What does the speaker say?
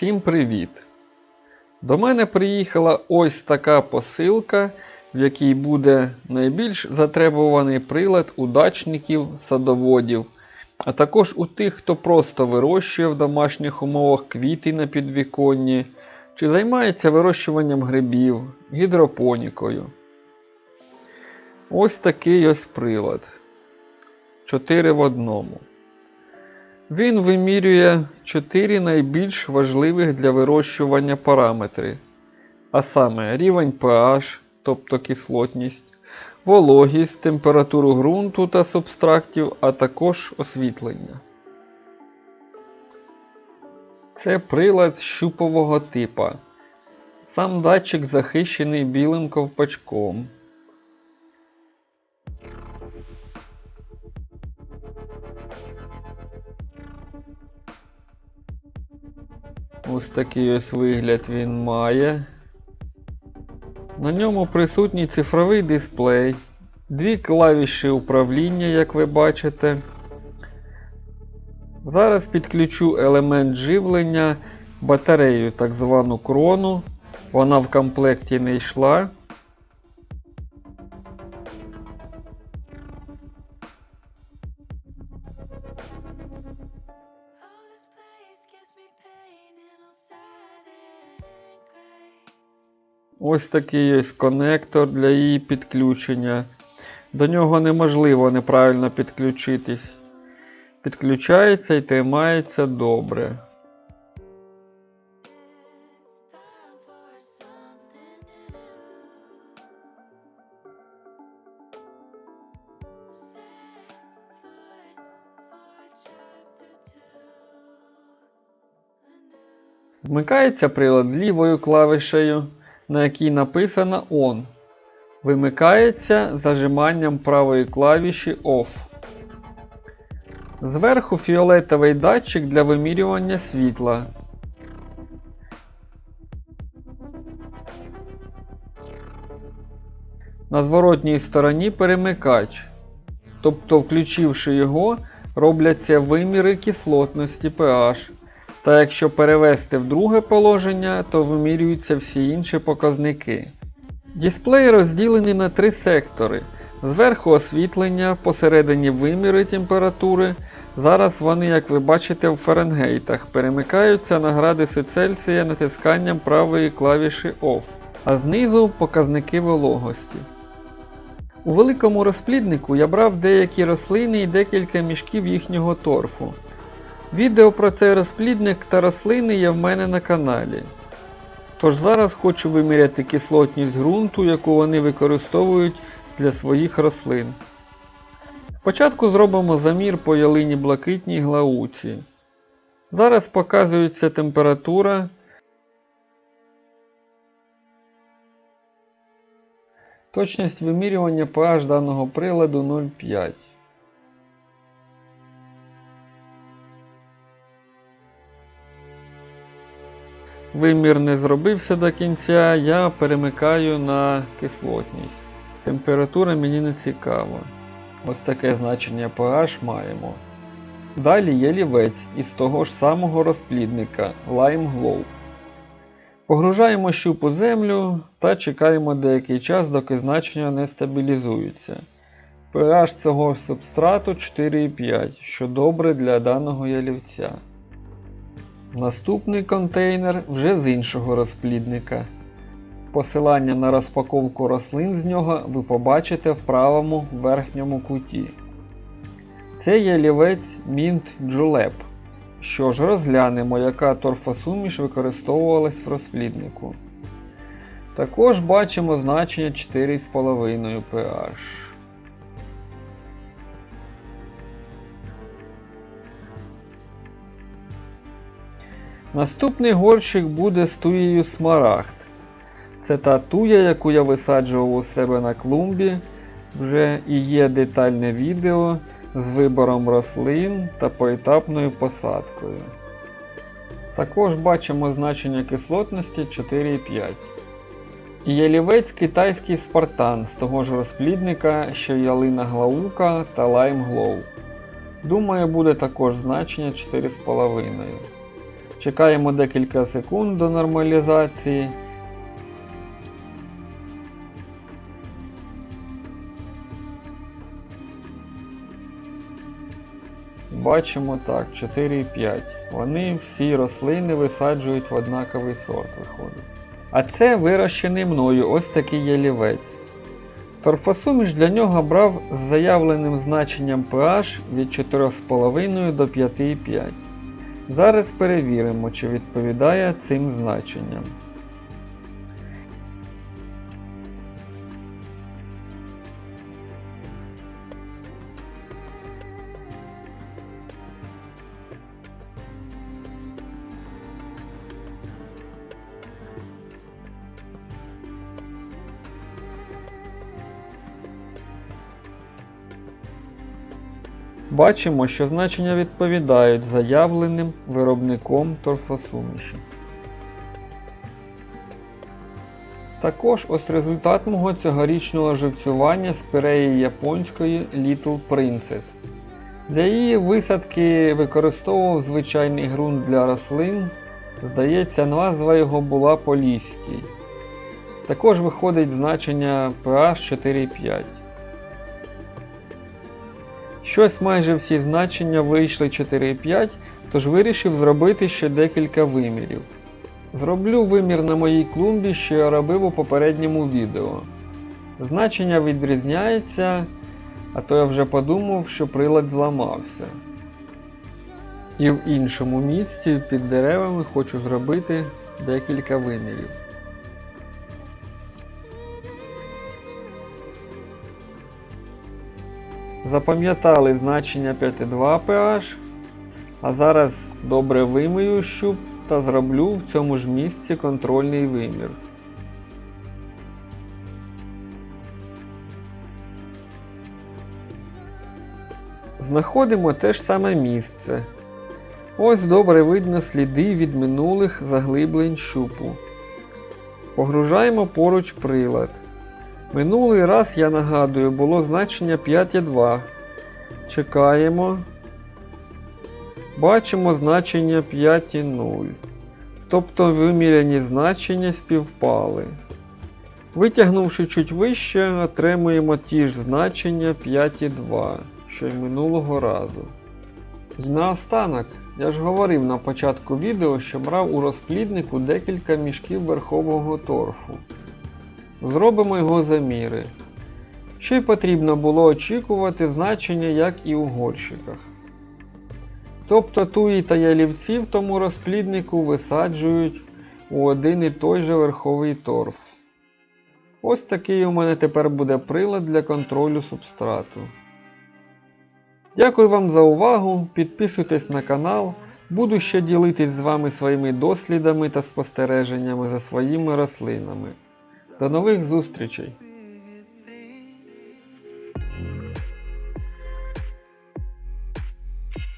Всім привіт! До мене приїхала ось така посилка, в якій буде найбільш затребуваний прилад у дачників, садоводів, а також у тих, хто просто вирощує в домашніх умовах квіти на підвіконні, чи займається вирощуванням грибів, гідропонікою. Ось такий ось прилад. 4 в одному. Він вимірює 4 найбільш важливих для вирощування параметри, а саме рівень pH, тобто кислотність, вологість, температуру ґрунту та субстрактів, а також освітлення. Це прилад щупового типа. Сам датчик захищений білим ковпачком. Ось такий ось вигляд він має. На ньому присутній цифровий дисплей, дві клавіші управління, як ви бачите. Зараз підключу елемент живлення, батарею, так звану крону. Вона в комплекті не йшла. Ось такий ось конектор для її підключення. До нього неможливо неправильно підключитись. Підключається і тримається добре. Вмикається прилад з лівою клавішею, на якій написано ON. Вимикається зажиманням правої клавіші OFF. Зверху фіолетовий датчик для вимірювання світла. На зворотній стороні перемикач. Тобто, включивши його, робляться виміри кислотності pH. Та якщо перевести в друге положення, то вимірюються всі інші показники. Дисплей розділений на три сектори. Зверху освітлення, посередині виміри температури. Зараз вони, як ви бачите, в Фаренгейтах перемикаються на градуси Цельсія натисканням правої клавіші OFF, а знизу показники вологості. У великому розпліднику я брав деякі рослини і декілька мішків їхнього торфу. Відео про цей розплідник та рослини є в мене на каналі. Тож зараз хочу виміряти кислотність ґрунту, яку вони використовують для своїх рослин. Спочатку зробимо замір по ялині блакитній глауці. Зараз показується температура. Точність вимірювання pH даного приладу 0,5. Вимір не зробився до кінця, я перемикаю на кислотність. Температура мені не цікава. Ось таке значення pH маємо. Далі є лівець із того ж самого розплідника Lime Glow. Погружаємо щуп у землю та чекаємо деякий час, доки значення не стабілізуються. pH цього субстрату 4,5, що добре для даного ялівця. Наступний контейнер вже з іншого розплідника. Посилання на розпаковку рослин з нього ви побачите в правому верхньому куті. Це є лівець Mint Julep. Що ж, розглянемо, яка торфосуміш використовувалась в розпліднику. Також бачимо значення 4,5 pH. Наступний горщик буде з туєю смарагд. Це та туя, яку я висаджував у себе на клумбі. Вже і є детальне відео з вибором рослин та поетапною посадкою. Також бачимо значення кислотності 4,5. І ялівець китайський спартан з того ж розплідника, що ялина глаука та лайм глоу. Думаю, буде також значення 4,5. Чекаємо декілька секунд до нормалізації. Бачимо так, 4,5. Вони всі рослини висаджують в однаковий сорт виходить. А це вирощений мною ось такий ялівець. Торфосуміш для нього брав з заявленим значенням pH від 4,5 до 5,5. Зараз перевіримо, чи відповідає цим значенням. Бачимо, що значення відповідають заявленим виробником торфосуміші. Також ось результат мого цьогорічного живцювання з японської Little Princess. Для її висадки використовував звичайний ґрунт для рослин. Здається, назва його була Поліський. Також виходить значення pH 4,5. Щось майже всі значення вийшли 4,5, тож вирішив зробити ще декілька вимірів. Зроблю вимір на моїй клумбі, що я робив у попередньому відео. Значення відрізняється, а то я вже подумав, що прилад зламався. І в іншому місці під деревами хочу зробити декілька вимірів. Запам'ятали значення 5,2 pH, а зараз добре вимию щуп та зроблю в цьому ж місці контрольний вимір. Знаходимо те ж саме місце. Ось добре видно сліди від минулих заглиблень щупу. Погружаємо поруч прилад. Минулий раз, я нагадую, було значення 5,2. Чекаємо. Бачимо значення 5,0. Тобто виміряні значення співпали. Витягнувши чуть вище, отримуємо ті ж значення 5,2, що й минулого разу. І наостанок, я ж говорив на початку відео, що брав у розпліднику декілька мішків верхового торфу. Зробимо його заміри. Що й потрібно було очікувати значення, як і у горщиках. Тобто туї та ялівці в тому розпліднику висаджують у один і той же верховий торф. Ось такий у мене тепер буде прилад для контролю субстрату. Дякую вам за увагу. Підписуйтесь на канал. Буду ще ділитись з вами своїми дослідами та спостереженнями за своїми рослинами. До нових зустрічей!